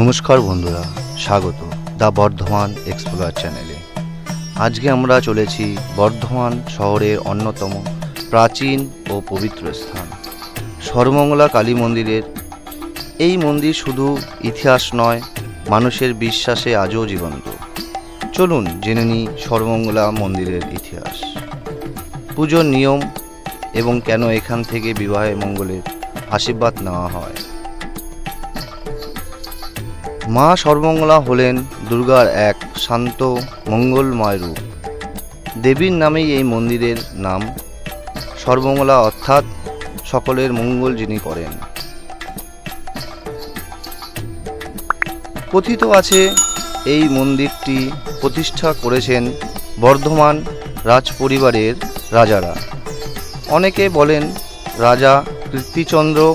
নমস্কার বন্ধুরা, স্বাগত দ্য বর্ধমান এক্সপ্লোরার চ্যানেলে। আজকে আমরা চলেছি বর্ধমান শহরের অন্যতম প্রাচীন ও পবিত্র স্থান, সর্বমঙ্গলা কালী মন্দিরের। এই মন্দির শুধু ইতিহাস নয়, মানুষের বিশ্বাসে আজও জীবন্ত। চলুন জেনে নিই সর্বমঙ্গলা মন্দিরের ইতিহাস। পুজোর নিয়ম এবং কেন এখান থেকে বিবাহে মঙ্গলের আশীর্বাদ নেওয়া হয়। মা সর্বমঙ্গলা হলেন দুর্গার এক শান্ত, মঙ্গলময় রূপ। দেবীর নামেই এই মন্দিরের নাম। সর্বমঙ্গলা অর্থাৎ সকলের মঙ্গল যিনি করেন। কথিত আছে, এই মন্দিরটি প্রতিষ্ঠা করেছেন বর্ধমান রাজপরিবারের রাজারা। অনেকে বলেন রাজা কীর্তিচন্দ্র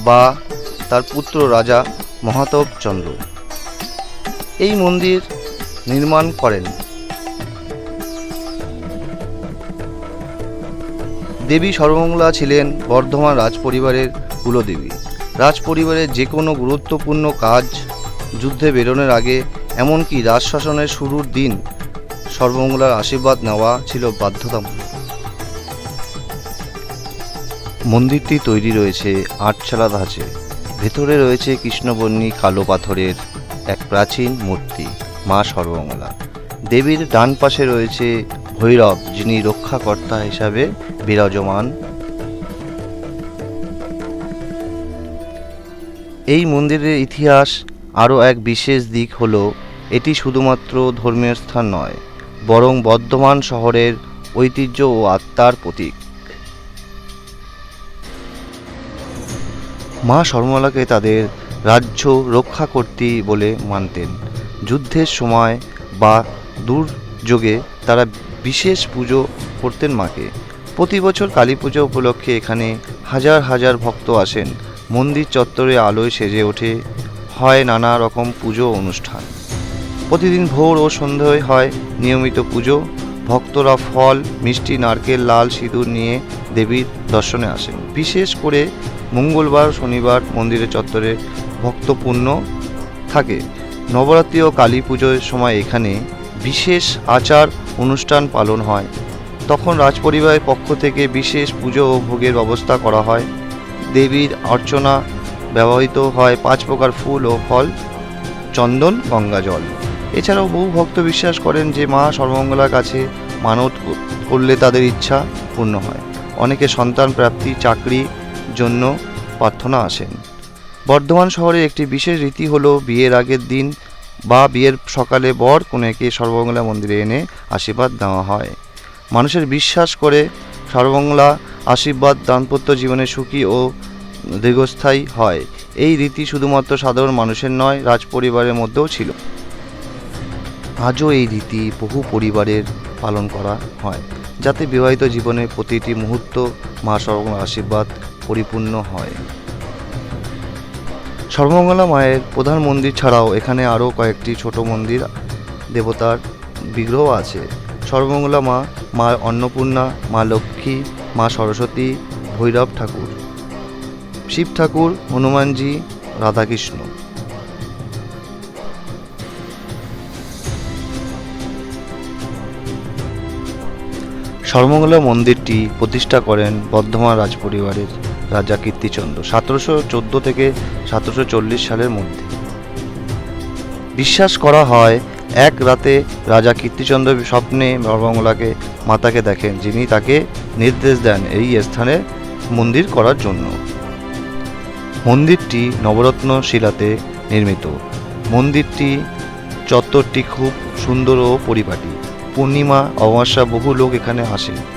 বা তার পুত্র রাজা মহাতব চন্দ্র। এই মন্দির নির্মাণ করেন দেবী সর্বমঙ্গলা ছিলেন বর্ধমান রাজপরিবারের কুলদেবী। রাজপরিবারের যে কোনো গুরুত্বপূর্ণ কাজ যুদ্ধে বেরোনোর আগে, এমনকি রাজশাসনের শুরুর দিন সর্বমঙ্গলার আশীর্বাদ নেওয়া ছিল বাধ্যতামূলক। মন্দিরটি তৈরি রয়েছে আটচালা ধাঁচে। ভেতরে রয়েছে কৃষ্ণবর্ণী কালো পাথরের এক প্রাচীন মূর্তি, মা সর্বমঙ্গলা। দেবীর ডান পাশে রয়েছে ভৈরব, যিনি রক্ষাকর্তা হিসাবে বিরাজমান। এই মন্দিরের ইতিহাস আরও এক বিশেষ দিক হল, এটি শুধুমাত্র ধর্মীয় স্থান নয়, বরং বর্ধমান শহরের ঐতিহ্য ও আত্মার প্রতীক। মা সর্বমলাকে তাদের রাজ্য রক্ষা করতে বলে মানতেন। যুদ্ধের সময় বা দুর্যোগে তারা বিশেষ পুজো করতেন মাকে। প্রতি বছর কালী পুজো উপলক্ষে এখানে হাজার হাজার ভক্ত আসেন। মন্দির চত্বরে আলোয় সেজে ওঠে, হয় নানা রকম পুজো অনুষ্ঠান। প্রতিদিন ভোর ও সন্ধ্যায় হয় নিয়মিত পুজো। ভক্তরা ফল, মিষ্টি, নারকেল, লাল সিঁদুর নিয়ে দেবীর দর্শনে আসেন। বিশেষ করে মঙ্গলবার, শনিবার মন্দিরের চত্বরে ভক্তপূর্ণ থাকে। নবরাত্রি ও কালী পুজোর সময় এখানে বিশেষ আচার অনুষ্ঠান পালন হয়। তখন রাজপরিবারের পক্ষ থেকে বিশেষ পুজো ও ভোগের ব্যবস্থা করা হয়। দেবীর অর্চনা ব্যবহৃত হয় পাঁচ প্রকার ফুল ও ফল, চন্দন, গঙ্গা জল। এছাড়াও বহু ভক্ত বিশ্বাস করেন যে মা সর্বমঙ্গলার কাছে মানত করলে তাদের ইচ্ছা পূর্ণ হয়। অনেকে সন্তান প্রাপ্তি, চাকরি জন্য প্রার্থনা আসেন। বর্ধমান শহরে একটি বিশেষ রীতি হলো বিয়ের আগের দিন বা বিয়ের সকালে বর কনেকে সর্বমঙ্গলা মন্দিরে এনে আশীর্বাদ দেওয়া হয়। মানুষের বিশ্বাস করে সর্বমঙ্গলা আশীর্বাদ, দাম্পত্য জীবনে সুখী ও দীর্ঘস্থায়ী হয়। এই রীতি শুধুমাত্র সাধারণ মানুষের নয়, রাজপরিবারের মধ্যেও ছিল। আজও এই রীতি বহু পরিবারের পালন করা হয়, যাতে বিবাহিত জীবনের প্রতিটি মুহূর্ত মা সর্বমঙ্গলা আশীর্বাদ পরিপূর্ণ হয়। সর্বমঙ্গলা মায়ের প্রধান মন্দির ছাড়াও এখানে আরও কয়েকটি ছোট মন্দির, দেবতার বিগ্রহ আছে। সর্বমঙ্গলা মা মা অন্নপূর্ণা, মা লক্ষ্মী, মা সরস্বতী, ভৈরব ঠাকুর, শিব ঠাকুর, হনুমানজি, রাধাকৃষ্ণ। সর্বমঙ্গলা মন্দিরটি প্রতিষ্ঠা করেন বর্ধমান রাজপরিবারের রাজা কীর্তিচন্দ্র, সতেরোশো চোদ্দ থেকে সতেরোশো চল্লিশ সালের মধ্যে। বিশ্বাস করা হয়, এক রাতে রাজা কীর্তিচন্দ্র স্বপ্নে সর্বমঙ্গলাকে মাতাকে দেখেন, যিনি তাকে নির্দেশ দেন এই স্থানে মন্দির করার জন্য। মন্দিরটি নবরত্ন শিলাতে নির্মিত। মন্দিরটি চত্বরটি খুব সুন্দর ও পরিপাটি। পূর্ণিমা, অমাবস্যা বহু লোক এখানে আসে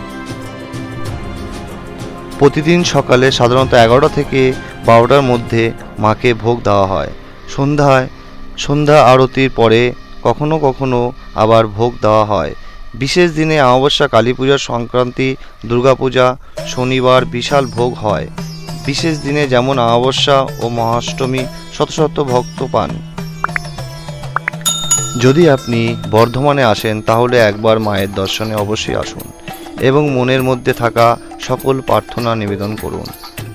প্রতিদিন সকালে সাধারণত এগারোটা থেকে বারোটার মধ্যে মাকে ভোগ দেওয়া হয়। সন্ধ্যায়, সন্ধ্যা আরতির পরে কখনো কখনো আবার ভোগ দেওয়া হয়। বিশেষ দিনে অমাবস্যা, কালী পূজার সংক্রান্তি, দুর্গাপূজা, শনিবার বিশাল ভোগ হয়। বিশেষ দিনে যেমন অমাবস্যা ও মহাষ্টমী শত শত ভক্ত পান। যদি আপনি বর্ধমানে আসেন, তাহলে একবার মায়ের দর্শনে অবশ্যই আসুন। এবং মনের মধ্যে থাকা সকল প্রার্থনা নিবেদন করুন।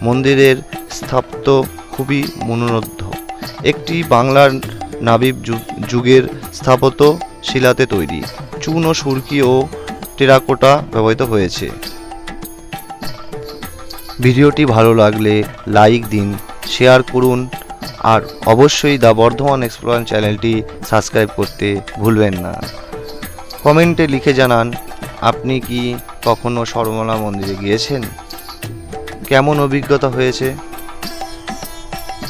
মন্দিরের স্থাপত্য খুবই মনোরুদ্ধ। একটি বাংলার নাবিব যুগের স্থাপত্য শিলাতে তৈরি। চুন ও সুরকি ও টেরাকোটা ব্যবহৃত হয়েছে। ভিডিওটি ভালো লাগলে লাইক দিন, শেয়ার করুন, আর অবশ্যই দ্য বর্ধমান এক্সপ্লোর চ্যানেলটি সাবস্ক্রাইব করতে ভুলবেন না। কমেন্টে লিখে জানান, আপনি কি কখনো সর্বমলা মন্দিরে গিয়েছেন? কেমন অভিজ্ঞতা হয়েছে?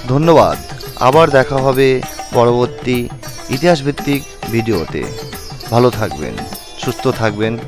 ধন্যবাদ। আবার দেখা হবে পরবর্তী ইতিহাসভিত্তিক ভিডিওতে। ভালো থাকবেন, সুস্থ থাকবেন।